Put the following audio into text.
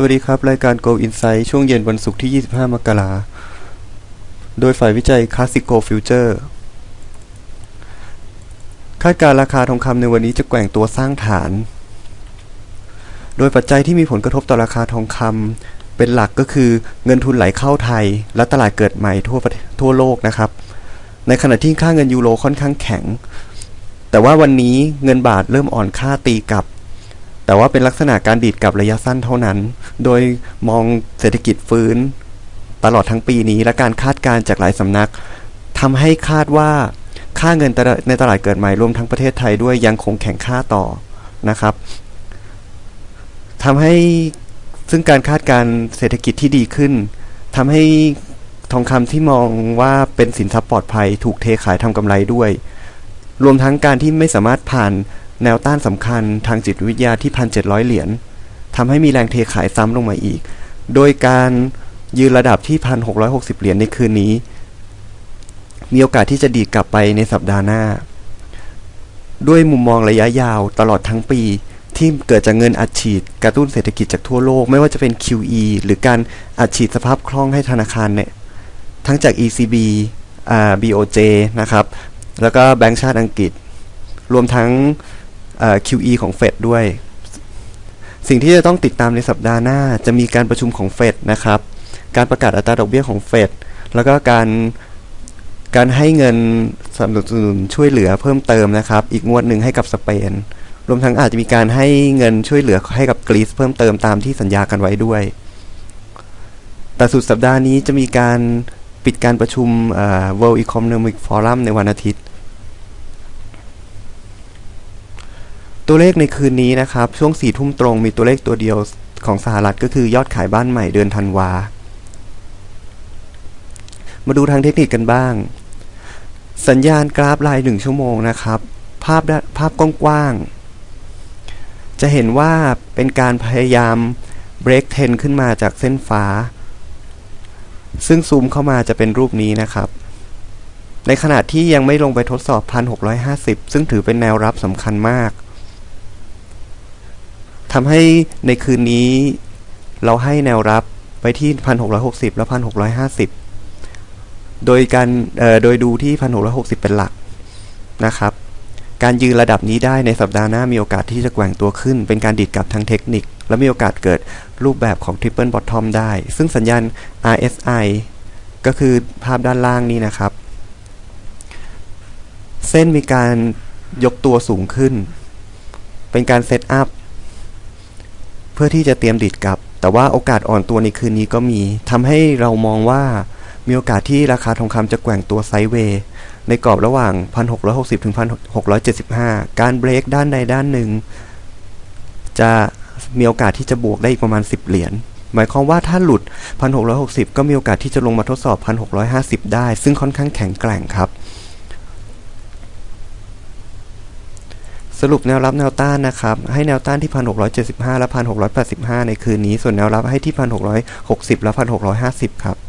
สวัสดีครับ รายการ Go Insight ช่วงเย็นวันศุกร์ที่ 25 มกราโดยฝ่ายวิจัย Classico Future คาดการราคาทองคำในวันนี้จะแกว่งตัวสร้างฐาน โดยปัจจัยที่มีผลกระทบต่อราคาทองคำเป็นหลักก็คือเงินทุนไหลเข้าไทย และตลาดเกิดใหม่ทั่วทศทั่วโลกนะครับ ในขณะที่ค่าเงินยูโรค่อนข้างแข็ง แต่ว่าวันนี้เงินบาทเริ่มอ่อนค่าตีกลับ แต่ว่าเป็นลักษณะการดีดกับระยะสั้นเท่านั้น โดยมองเศรษฐกิจฟื้น ตลอดทั้งปีนี้และการคาดการณ์จากหลายสำนักทำให้คาดว่าค่าเงินในตลาดเกิดใหม่รวมทั้งประเทศไทยด้วยยังคงแข็งค่าต่อนะครับทำให้ซึ่งการคาดการเศรษฐกิจที่ดีขึ้นทำให้ทองคำที่มองว่าเป็นสินทรัพย์ปลอดภัย ถูกเทขายทำกำไรด้วย รวมทั้งการที่ไม่สามารถผ่าน แนวต้านสำคัญทางจิตวิทยาที่ 1,700 เหรียญทำให้มีแรงเทขายซ้ำลงมาอีก โดยการยืนระดับที่ 1,660 เหรียญในคืนนี้ มีโอกาสที่จะดีดกลับไปในสัปดาห์หน้า ด้วยมุมมองระยะยาวตลอดทั้งปีที่เกิดจากเงินอัดฉีดกระตุ้นเศรษฐกิจจากทั่วโลก ไม่ว่าจะเป็น QE หรือการอัดฉีดสภาพคล่องให้ธนาคารเนี่ยทั้งจาก ECB อ่า BOJ นะครับ แล้วก็แบงก์ชาติอังกฤษ รวมทั้ง QE ของเฟดด้วย สิ่งที่จะต้องติดตามในสัปดาห์หน้า จะมีการประชุมของเฟดนะครับ การประกาศอัตราดอกเบี้ยของเฟดแล้วก็การการให้เงินสนับสนุนช่วยเหลือเพิ่มเติมนะครับ อีกงวดหนึ่งให้กับสเปน รวมทั้งอาจจะมีการให้เงินช่วยเหลือให้กับกรีซเพิ่มเติมตามที่สัญญากันไว้ด้วย แต่สุดสัปดาห์นี้จะมีการปิดการประชุม World Economic Forum ในวันอาทิตย์ ตัวเลขในคืนนี้นะครับ ช่วงสี่ทุ่มตรงมีตัวเลขตัวเดียวของสหรัฐก็คือยอดขายบ้านใหม่เดือนธันวา มาดูทางเทคนิคกันบ้าง สัญญาณกราฟรายหนึ่งชั่วโมงนะครับ ภาพภาพกว้างๆ จะเห็นว่าเป็นการพยายามเบรกเทนขึ้นมาจากเส้นฟ้า ซึ่งซูมเข้ามาจะเป็นรูปนี้นะครับในขณะที่ยังไม่ลงไปทดสอบ 1,650 ซึ่งถือเป็นแนวรับสำคัญมาก ทำให้ในคืนนี้เราให้แนวรับไปที่ 1,660 และ 1,650 โดยการโดยดูที่ 1,660 เป็นหลักนะครับ การยืนระดับนี้ได้ในสัปดาห์หน้ามีโอกาสที่จะแกว่งตัวขึ้น เป็นการดีดกลับทางเทคนิค และมีโอกาสเกิดรูปแบบของ Triple Bottom ได้ ซึ่งสัญญาณ RSI ก็คือภาพด้านล่างนี้นะครับ เส้นมีการยกตัวสูงขึ้น เป็นการเซตอัพ พื่อที่จะเตรียมดิดกลับ แต่ว่าโอกาสอ่อนตัวในคืนนี้ก็มีทำให้เรามองว่ามีโอกาสที่ราคาทองคำจะแกว่งตัวไซด์เวย์ในกรอบระหว่าง 1,660 ถึง 1,675 การเบรกด้านใดด้านหนึ่ง จะมีโอกาสที่จะบวกได้อีกประมาณ 10 เหรียญ หมายความว่าถ้าหลุด 1,660 ก็มีโอกาสที่จะลงมาทดสอบ 1,650 ได้ ซึ่งค่อนข้างแข็งแกร่งครับ สรุปแนวรับแนวต้านนะครับ ให้แนวต้านที่ 1,675 และ 1,685 ในคืนนี้ ส่วนแนวรับให้ที่ 1,660 และ 1,650 ครับ